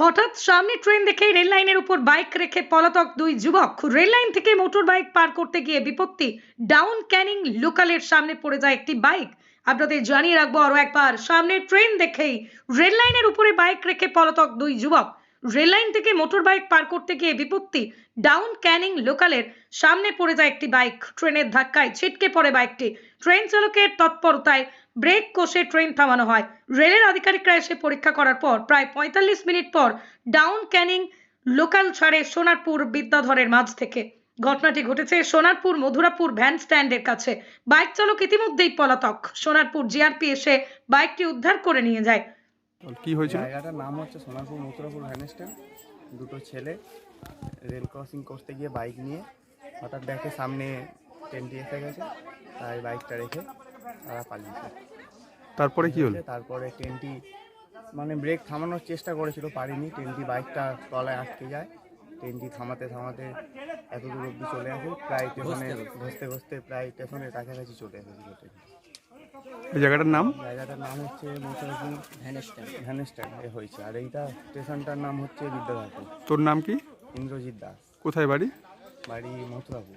হঠাৎ সামনে ট্রেন দেখে রেল লাইনের উপর বাইক রেখে পলাতক দুই যুবক। রেল লাইন থেকে মোটর বাইক পার করতে গিয়ে বিপত্তি। ডাউন ক্যানিং লোকালের সামনে পড়ে যায় একটি বাইক। আপনাদের জানিয়ে রাখব আরও একবার, সামনে ট্রেন দেখেই রেল লাইনের উপরে বাইক রেখে পলাতক দুই যুবক। রেল লাইন থেকে মোটর বাইক পার করতে গিয়ে বিপত্তি। ডাউন ক্যানিং লোকালের সামনে পড়ে যায় একটি বাইক। ট্রেনের ধাক্কায় ছিটকে পড়ে বাইকটি। ট্রেন চালকের তৎপরতায় ব্রেক কষে ট্রেন থামানো হয়। রেলের আধিকারিকরা এসে পরীক্ষা করার পর প্রায় পঁয়তাল্লিশ মিনিট পর ডাউন ক্যানিং লোকাল ছাড়ে সোনারপুর বিদ্যাধরের মাঝ থেকে। ঘটনাটি ঘটেছে সোনারপুর মধুরাপুর ভ্যান স্ট্যান্ডের কাছে। বাইক চালক ইতিমধ্যেই পলাতক। সোনারপুর জিআরপি এসে বাইকটি উদ্ধার করে নিয়ে যায়। কি হয়েছিল? জায়গাটার নাম হচ্ছে সোনারপুর মথুরাপুর ভ্যান স্ট্যান্ড দুটো ছেলে রেল ক্রসিং করতে গিয়ে বাইক নিয়ে হঠাৎ দেখে সামনে ট্রেনটি এসে গেছে তাই বাইকটা রেখে তারা পালিয়েছে তারপরে কি হলো? তারপরে ট্রেনটি মানে ব্রেক থামানোর চেষ্টা করেছিল পারিনি। ট্রেনটি বাইকটা তলায় আটকে যায়। ট্রেনটি থামাতে থামাতে এত দূর অব্দি চলে আসে। প্রায় স্টেশনে ঘসতে ঘসতে প্রায় স্টেশনের কাছাকাছি চলে এসেছিল ট্রেন এই জায়গাটার নাম? জায়গাটার নাম হচ্ছে Mathurapur van stand van stand এ হয়েছে। আর এইটা স্টেশনটার নাম হচ্ছে বিদ্যাধরপুর। তোর নাম কি? ইন্দ্রজিৎ দাস। কোথায় বাড়ি? বাড়ি মথুরাপুর।